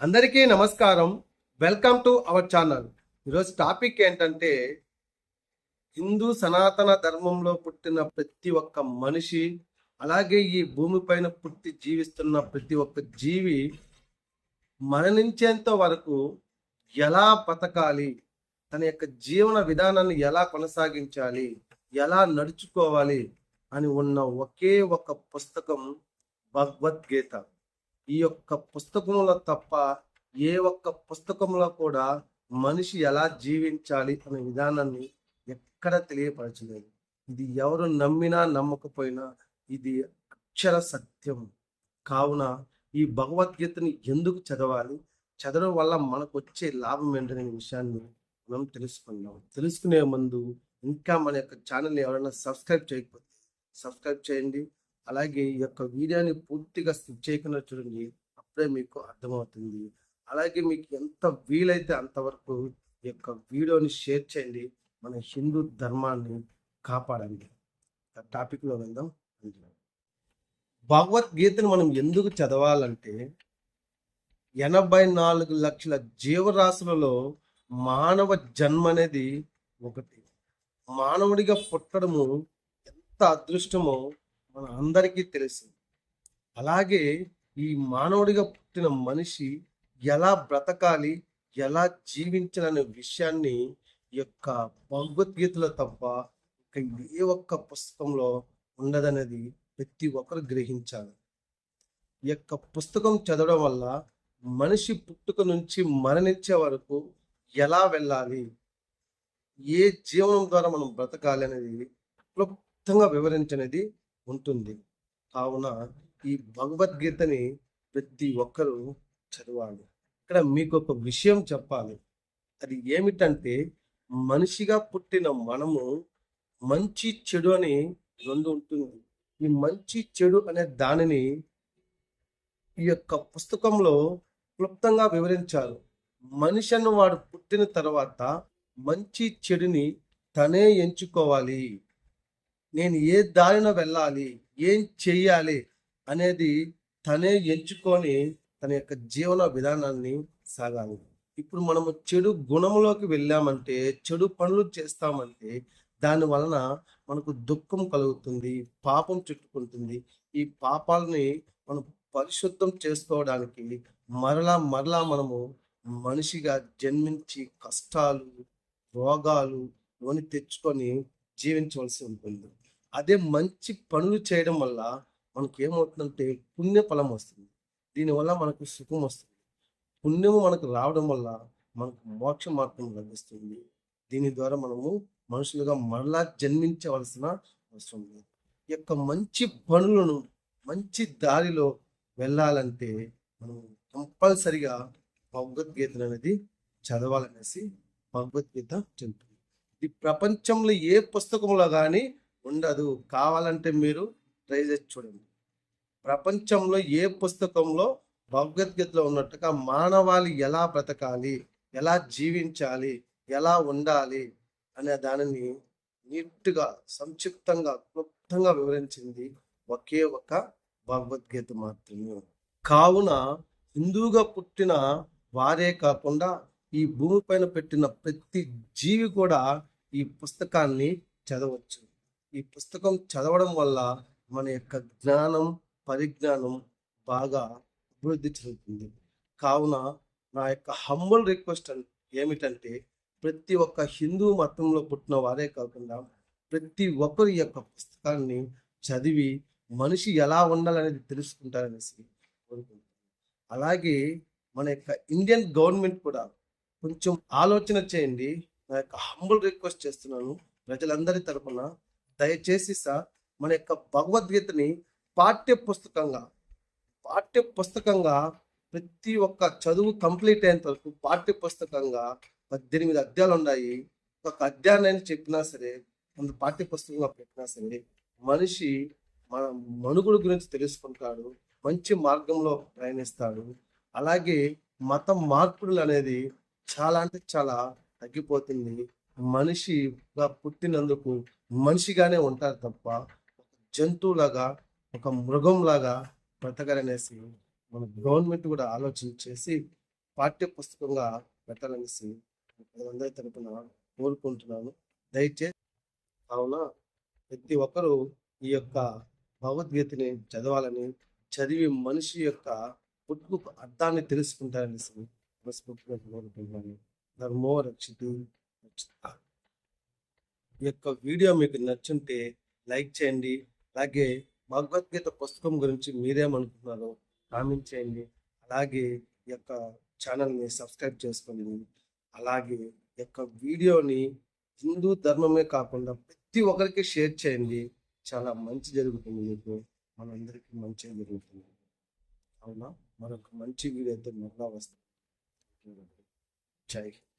అందరికీ నమస్కారం. Welcome to our channel. ఈరోజు టాపిక్ ఏంటంటే హిందూ సనాతన ధర్మంలో పుట్టిన ప్రతి ఒక్క మనిషి అలాగే ఈ భూమిపైన పుట్టి జీవిస్తున్న ప్రతి ఒక్క జీవి మరణించేంత వరకు ఎలా బతకాలి? తన యొక్క జీవన విధానాన్ని ఎలా కొనసాగించాలి? ఎలా నడుచుకోవాలి? అని ఉన్న ఒకే ఒక పుస్తకం భగవద్గీత. ఈ యొక్క పుస్తకంలో తప్ప ఏ ఒక్క పుస్తకంలో కూడా మనిషి ఎలా జీవించాలి అనే విధానాన్ని ఎక్కడ తెలియపరచలేదు. ఇది ఎవరు నమ్మినా నమ్మకపోయినా ఇది అక్షర సత్యం. కావున ఈ భగవద్గీతని ఎందుకు చదవాలి? చదవడం వల్ల మనకు వచ్చే లాభం ఏంటనే విషయాన్ని మనం తెలుసుకుందాం. తెలుసుకునే ముందు ఇంకా మన యొక్క ఛానల్ని ఎవరైనా సబ్స్క్రైబ్ చేయకపోతే సబ్స్క్రైబ్ చేయండి. అలాగే ఈ యొక్క వీడియోని పూర్తిగా స్కిప్ చేయకుండా చూడండి అప్పుడే మీకు అర్థమవుతుంది. అలాగే మీకు ఎంత వీలైతే అంతవరకు ఈ యొక్క వీడియోని షేర్ చేయండి మన హిందూ ధర్మాన్ని కాపాడండి. టాపిక్లో వెళ్దాం. భగవద్గీతను మనం ఎందుకు చదవాలంటే ఎనభై నాలుగు లక్షల జీవరాశులలో మానవ జన్మ అనేది ఒకటి. మానవుడిగా పుట్టడము ఎంత అదృష్టమో మన అందరికీ తెలుసు. అలాగే ఈ మానవుడిగా పుట్టిన మనిషి ఎలా బ్రతకాలి ఎలా జీవించాలనే విషయాన్ని ఈ యొక్క భగవద్గీతలో తప్ప ఇంకా ఏ ఒక్క పుస్తకంలో ఉండదనేది ప్రతి ఒక్కరు గ్రహించాలి. ఈ యొక్క పుస్తకం చదవడం వల్ల మనిషి పుట్టుక నుంచి మరణించే వరకు ఎలా వెళ్ళాలి ఏ జీవనం ద్వారా మనం బ్రతకాలి అనేది క్లుప్తంగా వివరించనేది ఉంటుంది. కావున ఈ భగవద్గీతని ప్రతి ఒక్కరూ చదవాలి. ఇక్కడ మీకు ఒక విషయం చెప్పాలి. అది ఏమిటంటే మనిషిగా పుట్టిన మనము మంచి చెడు అని రెండు ఉంటుంది. ఈ మంచి చెడు అనే దానిని ఈ యొక్క పుస్తకంలో క్లుప్తంగా వివరించారు. మనిషి వాడు పుట్టిన తర్వాత మంచి చెడుని తనే ఎంచుకోవాలి. నేను ఏ దారిన వెళ్ళాలి? ఏం చెయ్యాలి? అనేది తనే ఎంచుకొని తన యొక్క జీవన విధానాన్ని సాగాలి. ఇప్పుడు మనము చెడు గుణంలోకి వెళ్ళామంటే చెడు పనులు చేస్తామంటే దాని వలన మనకు దుఃఖం కలుగుతుంది పాపం చుట్టుకుంటుంది. ఈ పాపాలని మనం పరిశుద్ధం చేసుకోవడానికి మరలా మరలా మనము మనిషిగా జన్మించి కష్టాలు రోగాలు ఇవన్నీ తెచ్చుకొని జీవించవలసి ఉంటుంది. అదే మంచి పనులు చేయడం వల్ల మనకు ఏమవుతుందంటే పుణ్య ఫలం వస్తుంది దీనివల్ల మనకు సుఖం వస్తుంది. పుణ్యము మనకు రావడం వల్ల మనకు మోక్ష మార్గం లభిస్తుంది. దీని ద్వారా మనము మనుషులుగా మరలా జన్మించవలసిన అవసరం లేదు. ఈ యొక్క మంచి పనులను మంచి దారిలో వెళ్ళాలంటే మనం కంపల్సరిగా భగవద్గీత అనేది చదవాలనేసి భగవద్గీత చెబుతుంది. ఇది ప్రపంచంలో ఏ పుస్తకంలో కానీ ఉండదు. కావాలంటే మీరు ట్రై చేసి చూడండి. ప్రపంచంలో ఏ పుస్తకంలో భగవద్గీతలో ఉన్నట్టుగా మానవాళి ఎలా బ్రతకాలి? ఎలా జీవించాలి? ఎలా ఉండాలి? అనే దానిని నీట్గా సంక్షిప్తంగా క్లుప్తంగా వివరించింది ఒకే ఒక భగవద్గీత మాత్రమే. కావున హిందువుగా పుట్టిన వారే కాకుండా ఈ భూమిపైన పెట్టిన ప్రతి జీవి కూడా ఈ పుస్తకాన్ని చదవచ్చు. ఈ పుస్తకం చదవడం వల్ల మన యొక్క జ్ఞానం పరిజ్ఞానం బాగా అభివృద్ధి చెందుతుంది. కావున నా యొక్క హంబుల్ రిక్వెస్ట్ ఏమిటంటే ప్రతి ఒక్క హిందూ మతంలో పుట్టిన వారే కాకుండా ప్రతి ఒక్కరు ఈ యొక్క పుస్తకాన్ని చదివి మనిషి ఎలా ఉండాలనేది తెలుసుకుంటారనేసి కోరుకుంటున్నాను. అలాగే మన యొక్క ఇండియన్ గవర్నమెంట్ కూడా కొంచెం ఆలోచన చేయండి. నా యొక్క హంబుల్ రిక్వెస్ట్ చేస్తున్నాను ప్రజలందరి తరపున. దయచేసి సార్ మన యొక్క భగవద్గీతని పాఠ్య పుస్తకంగా పాఠ్య పుస్తకంగా ప్రతి ఒక్క చదువు కంప్లీట్ అయినంత వరకు పాఠ్య పుస్తకంగా పద్దెనిమిది అధ్యాయాలు ఉన్నాయి. ఒక అధ్యాయాన్ని చెప్పినా సరే అంత పాఠ్య పుస్తకంగా పెట్టినా సరే మనిషి మన మనుగుడు గురించి తెలుసుకుంటాడు మంచి మార్గంలో ప్రయాణిస్తాడు. అలాగే మత మార్పులు అనేది చాలా అంటే చాలా తగ్గిపోతుంది. మనిషిగా పుట్టినందుకు మనిషిగానే ఉంటారు తప్ప జంతువులాగా ఒక మృగంలాగా బ్రతకరనేసి మన గవర్నమెంట్ కూడా ఆలోచన చేసి పాఠ్య పుస్తకంగా పెట్టాలనేసి అందరి తరపున కోరుకుంటున్నాను. దయచేసి కావున ప్రతి ఒక్కరూ ఈ యొక్క భగవద్గీతని చదవాలని చదివి మనిషి యొక్క పుట్టుకు అర్థాన్ని తెలుసుకుంటారనేసి మనస్ఫూర్తిగా కోరుకుంటున్నాను. ధర్మో రక్షితు. ఈ యొక్క వీడియో మీకు నచ్చుంటే లైక్ చేయండి. అలాగే భగవద్గీత పుస్తకం గురించి మీరేమనుకుంటున్నారో కామెంట్ చేయండి. అలాగే ఈ యొక్క ఛానల్ని సబ్స్క్రైబ్ చేసుకోండి. అలాగే ఈ యొక్క వీడియోని హిందూ ధర్మమే కాకుండా ప్రతి ఒక్కరికి షేర్ చేయండి. చాలా మంచి జరుగుతుంది మీకు. మనందరికీ మంచి జరుగుతుంది. అవునా? మరొక మంచి వీడియోతో మరలా వస్తుంది జై హింద్.